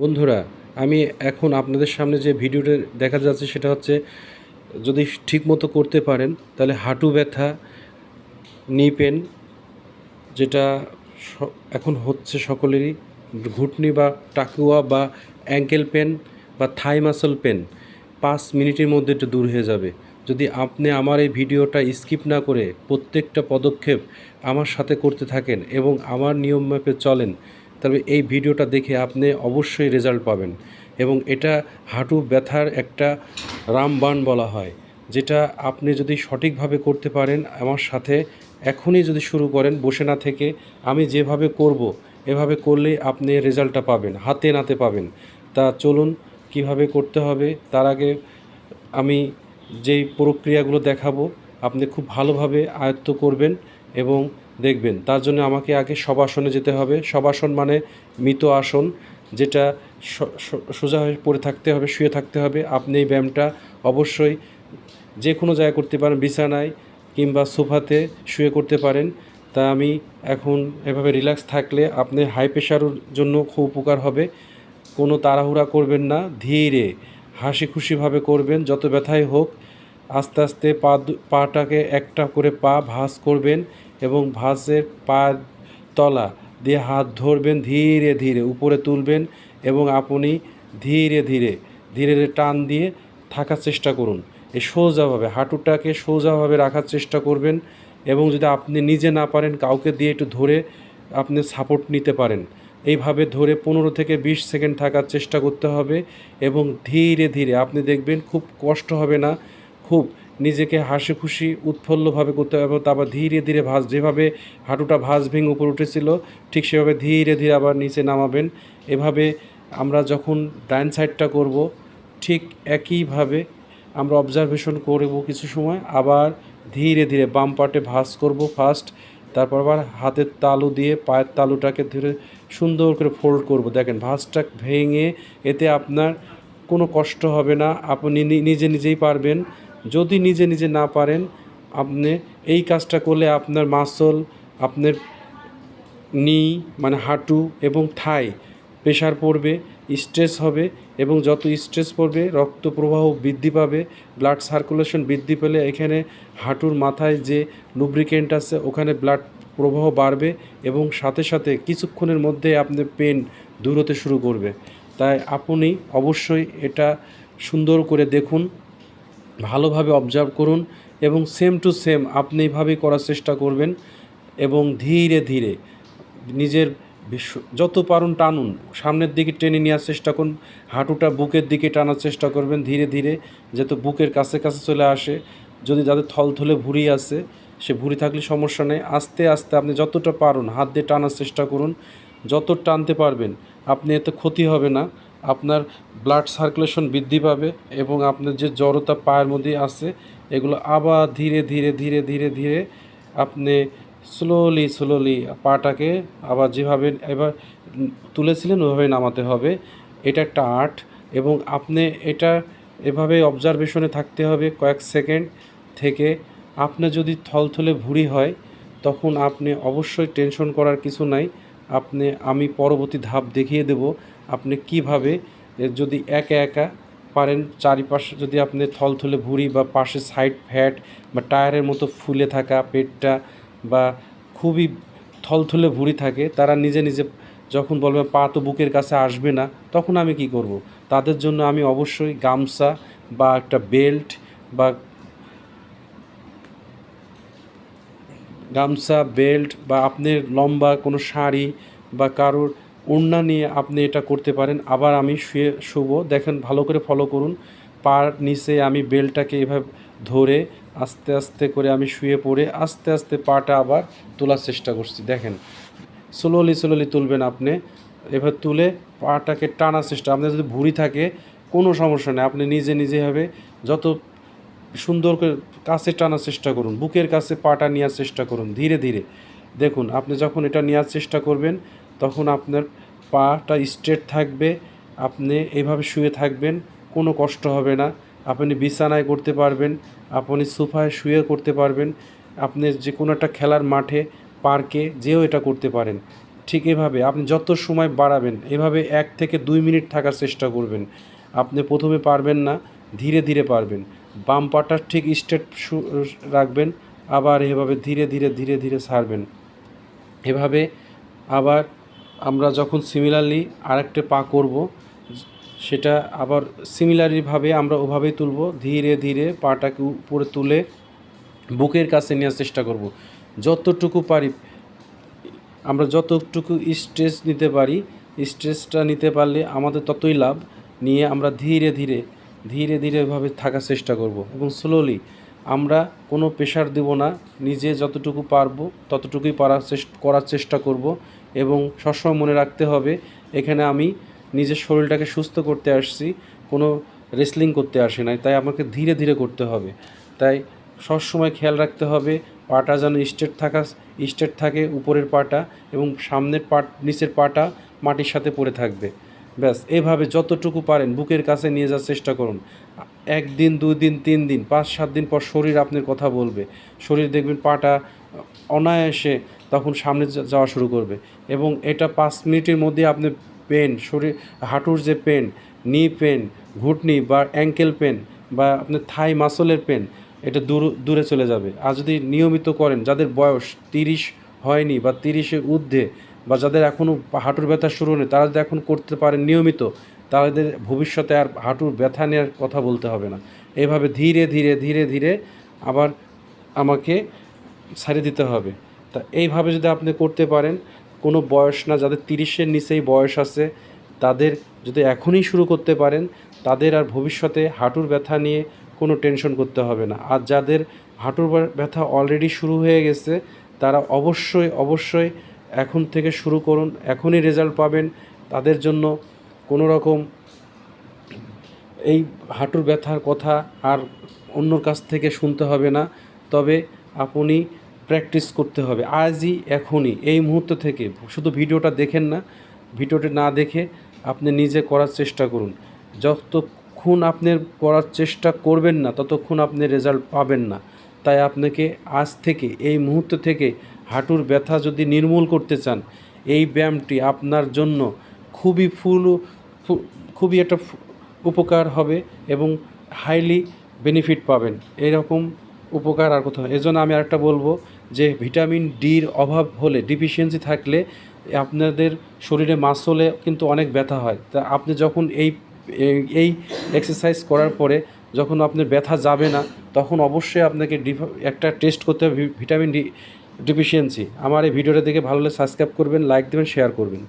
বন্ধুরা, আমি এখন আপনাদের সামনে যে ভিডিওটা দেখা যাচ্ছে সেটা হচ্ছে যদি ঠিকমতো করতে পারেন, তাহলে হাঁটু ব্যথা নি পেন যেটা এখন হচ্ছে সকলেরই ঘুটনি বা টাকুয়া বা অ্যাঙ্কেল পেন বা থাই মাসল পেন পাঁচ মিনিটের মধ্যে এটা দূর হয়ে যাবে। যদি আপনি আমার এই ভিডিওটা স্কিপ না করে প্রত্যেকটা পদক্ষেপ আমার সাথে করতে থাকেন এবং আমার নিয়ম মাপে চলেন তবে এই ভিডিওটা দেখে আপনি অবশ্যই রেজাল্ট পাবেন। এবং এটা হাঁটু ব্যথার একটা রামবান বলা হয়, যেটা আপনি যদি সঠিকভাবে করতে পারেন, আমার সাথে এখনই যদি শুরু করেন, বসে না থেকে আমি যেভাবে করব, এভাবে করলেই আপনি রেজাল্টটা পাবেন, হাতে নাতে পাবেন। তা চলুন, কীভাবে করতে হবে, তার আগে আমি যেই প্রক্রিয়াগুলো দেখাবো, আপনি খুব ভালোভাবে আয়ত্ত করবেন এবং দেখবেন। তার জন্য আমাকে আগে সবাসনে যেতে হবে। সবাসন মানে মৃত আসন, যেটা সোজা হয়ে পড়ে থাকতে হবে, শুয়ে থাকতে হবে। আপনি এই ব্যায়ামটা অবশ্যই যে কোনো জায়গায় করতে পারেন, বিছানায় কিংবা সোফাতে শুয়ে করতে পারেন। তা আমি এখন এভাবে রিল্যাক্স থাকলে আপনি হাই প্রেশারের জন্য খুব উপকার হবে। কোনো তাড়াহুড়া করবেন না, ধীরে হাসি খুশিভাবে করবেন, যত ব্যথাই হোক। আস্তে আস্তে পা পাটাকে একটা করে পা ভাঁজ করবেন। এবং ভাঁজের পা তলা দিয়ে হাত ধরবেন ধীরে ধীরে, উপরে তুলবেন এবং আপনি ধীরে ধীরে ধীরে ধীরে টান দিয়ে থাকার চেষ্টা করুন। এই সোজাভাবে, হাঁটুটাকে সোজাভাবে রাখার চেষ্টা করবেন এবং যদি আপনি নিজে না পারেন, কাউকে দিয়ে একটু ধরে আপনি সাপোর্ট নিতে পারেন। এইভাবে ধরে পনেরো থেকে বিশ সেকেন্ড থাকার চেষ্টা করতে হবে এবং ধীরে ধীরে আপনি দেখবেন খুব কষ্ট হবে না, খুব নিজেকে হাসি খুশি উৎফুল্লভাবে করতে হবে তারপর ধীরে ধীরে ভাঁজ যেভাবে হাঁটুটা ভাঁজ ভেঙে উপরে উঠেছিল, ঠিক সেভাবে ধীরে ধীরে আবার নিচে নামাবেন। এভাবে আমরা যখন ডান সাইডটা করব, ঠিক একইভাবে আমরা অবজারভেশন করব কিছু সময়, আবার ধীরে ধীরে বাম পাটে ভাঁজ করব ফার্স্ট তারপর আবার হাতের তালু দিয়ে পায়ের তালুটাকে ধরে সুন্দর করে ফোল্ড করব। দেখেন ভাঁজটা ভেঙে, এতে আপনার কোনো কষ্ট হবে না, আপনি নিজে নিজেই পারবেন। যদি নিজে নিজে না পারেন, আপনি এই কাজটা করলে আপনার মাসল, আপনার নি মানে হাঁটু এবং থাই প্রেশার পড়বে, স্ট্রেস হবে এবং যত স্ট্রেস পড়বে, রক্ত প্রবাহ বৃদ্ধি পাবে ব্লাড সার্কুলেশন বৃদ্ধি পেলে এখানে হাঁটুর মাথায় যে লুব্রিকেন্ট আছে, ওখানে ব্লাড প্রবাহ বাড়বে এবং সাথে সাথে কিছুক্ষণের মধ্যে আপনার পেন দূর হতে শুরু করবে। তাই আপনি অবশ্যই এটা সুন্দর করে দেখুন। ভালোভাবে অবজার্ভ করুন এবং সেম টু সেম আপনি এইভাবেই করার চেষ্টা করবেন এবং ধীরে ধীরে নিজের বিশ্ব- যত পারুন টানুন, সামনের দিকে টেনে নেওয়ার চেষ্টা করুন, হাঁটুটা বুকের দিকে টানার চেষ্টা করবেন ধীরে ধীরে, যাতে বুকের কাছে কাছে চলে আসে, যদি যাদের থলথলে ভুঁড়ি আছে, সে ভুঁড়ি থাকলে সমস্যা নেই, আস্তে আস্তে আপনি যতটা পারুন হাত দিয়ে টানার চেষ্টা করুন, যত টানতে পারবেন, আপনি এতে ক্ষতি হবে না আপনার ব্লাড সার্কুলেশন বৃদ্ধি পাবে এবং আপনার যে জড়তা পায়ের মধ্যে আছে, এগুলো আবার ধীরে ধীরে ধীরে ধীরে ধীরে আপনি স্লোলি স্লোলি পাটাকে আবার যেভাবে এবার তুলেছিলেন ওইভাবে নামাতে হবে। এটা একটা আর্ট এবং আপনি এটা এভাবে অবজারভেশনে থাকতে হবে কয়েক সেকেন্ড থেকে। আপনার যদি থলথলে ভুঁড়ি হয়, তখন আপনি অবশ্যই টেনশন করার কিছু নাই। আপনি, আমি পরবর্তী ধাপ দেখিয়ে দেব আপনি কীভাবে যদি একা একা পারেন, চারিপাশে যদি আপনি থলথলে ভুঁড়ি বা পাশে সাইড ফ্যাট বা টায়ারের মতো ফুলে থাকা পেটটা বা খুবই থলথলে ভুঁড়ি থাকে, তারা নিজে নিজে যখন বলবে, পা তো বুকের কাছে আসবে না, তখন আমি কি করব? তাদের জন্য আমি অবশ্যই গামছা বা একটা বেল্ট বা গামছা, বেল্ট বা আপনার লম্বা কোনো শাড়ি বা কারোর ওড়না নিয়ে আপনি এটা করতে পারেন। আবার আমি শুয়ে শুবো। দেখেন, ভালো করে ফলো করুন। পার নিচে আমি বেল্টটাকে এভাবে ধরে আস্তে আস্তে করে আমি শুয়ে পড়ে আস্তে আস্তে পাটা আবার তোলার চেষ্টা করছি। দেখেন স্লোলি স্লোলি তুলবেন আপনি। এবার তুলে পাটাকে টানার চেষ্টা। আপনার যদি ভুঁড়ি থাকে, কোনো সমস্যা নেই। আপনি নিজে নিজে হবে যত সুন্দর করে কাছে টানার চেষ্টা করুন, বুকের কাছে পাটা নেওয়ার চেষ্টা করুন, ধীরে ধীরে। দেখুন, আপনি যখন এটা নেওয়ার চেষ্টা করবেন, তখন আপনার পাটা স্ট্রেট থাকবে, আপনি এইভাবে শুয়ে থাকবেন, কোনো কষ্ট হবে না। আপনি বিছানায় করতে পারবেন, আপনি সোফায় শুয়ে করতে পারবেন, আপনি যে কোনো একটা খেলার মাঠে, পার্কে যেও এটা করতে পারেন। ঠিক এভাবে আপনি যত সময় বাড়াবেন, এভাবে এক থেকে দুই মিনিট থাকার চেষ্টা করবেন। আপনি প্রথমে পারবেন না, ধীরে ধীরে পারবেন। বাম পাটা ঠিক স্ট্রেট রাখবেন, আবার এভাবে ধীরে ধীরে ধীরে ধীরে ছাড়বেন এভাবে আবার আমরা যখন সিমিলারলি আরেকটা পা করব, সেটা আবার সিমিলারিভাবে আমরা ওভাবেই তুলব, ধীরে ধীরে পাটাকে উপরে তুলে বুকের কাছে নেওয়ার চেষ্টা করব। যতটুকু পারি, আমরা যতটুকু স্ট্রেস নিতে পারি স্ট্রেসটা নিতে পারলে আমাদের ততই লাভ, নিয়ে আমরা ধীরে ধীরে ধীরে ধীরে এভাবে থাকার চেষ্টা করব এবং স্লোলি আমরা কোনো প্রেশার দেব না, নিজে যতটুকু পারব ততটুকুই পারার চেষ্টা করার চেষ্টা করব এবং সবসময় মনে রাখতে হবে এখানে আমি নিজের শরীরটাকে সুস্থ করতে আসছি, কোনো রেসলিং করতে আসি নাই, তাই আমাকে ধীরে ধীরে করতে হবে। তাই সবসময় খেয়াল রাখতে হবে পাটা যেন স্ট্রেট থাকা স্ট্রেট থাকে উপরের পাটা এবং সামনের পাট, নিচের পাটা মাটির সাথে পড়ে থাকবে। ব্যাস, এভাবে যতটুকু পারেন বুকের কাছে নিয়ে যাওয়ার চেষ্টা করুন। একদিন দুই দিন তিন দিন পাঁচ, সাত দিন পর শরীর আপনার কথা বলবে। শরীর দেখবেন পাটা অনায়াসে তখন সামনে যাওয়া শুরু করবে এবং এটা পাঁচ মিনিটের মধ্যে আপনি পেন, শরীর, হাঁটুর যে পেন নি পেন ঘুটনি বা অ্যাঙ্কেল পেন বা আপনার থাই মাসলের পেন এটা দূর, দূরে চলে যাবে। আর যদি নিয়মিত করেন, যাদের বয়স তিরিশ হয়নি বা তিরিশের ঊর্ধ্বে বা যাদের এখনও হাঁটুর ব্যথা শুরু হয়নি, তারা যদি এখন করতে পারেন নিয়মিত, তাদের ভবিষ্যতে আর হাঁটুর ব্যথা নেওয়ার কথা বলতে হবে না। এভাবে ধীরে ধীরে ধীরে ধীরে আবার আমাকে ছাড়িয়ে দিতে হবে। তা এইভাবে যদি আপনি করতে পারেন, কোনো বয়স না, যাদের তিরিশের নিচেই বয়স আছে, তাদের যদি এখনই শুরু করতে পারেন, তাদের আর ভবিষ্যতে হাঁটুর ব্যথা নিয়ে কোনো টেনশন করতে হবে না। আর যাদের হাঁটুর ব্যথা অলরেডি শুরু হয়ে গেছে, তারা অবশ্যই অবশ্যই এখন থেকে শুরু করুন, এখনই রেজাল্ট পাবেন। তাদের জন্য কোনো রকম এই হাঁটুর ব্যথার কথা আর অন্যর কাছ থেকে শুনতে হবে না। তবে আপনি প্র্যাকটিস করতে হবে, আজই, এখনই। এই মুহূর্ত থেকে। শুধু ভিডিওটা দেখেন না, ভিডিওটি না দেখে আপনি নিজে করার চেষ্টা করুন। যতক্ষণ আপনি করার চেষ্টা করবেন না, ততক্ষণ আপনি রেজাল্ট পাবেন না। তাই আপনাকে আজ থেকে, এই মুহূর্ত থেকে হাঁটুর ব্যথা যদি নির্মূল করতে চান, এই ব্যায়ামটি আপনার জন্য খুবই ফুল খুবই একটা উপকার হবে এবং হাইলি বেনিফিট পাবেন। এরকম উপকার আর কোথাও এই জন্য আমি আরেকটা বলব যে ভিটামিন ডির অভাব হলে ডিফিসিয়েন্সি থাকলে আপনাদের শরীরে মাসলে কিন্তু অনেক ব্যথা হয়। তা আপনি যখন এই, এই- এক্সারসাইজ করার পরে যখন আপনার ব্যথা যাবে না, তখন অবশ্যই আপনাকে একটা টেস্ট করতে হবে। ভিটামিন ডি ডিফিসিয়েন্সি আমার এই ভিডিওটা দেখে ভালো লাগলে সাবস্ক্রাইব করবেন লাইক দেবেন শেয়ার করবেন।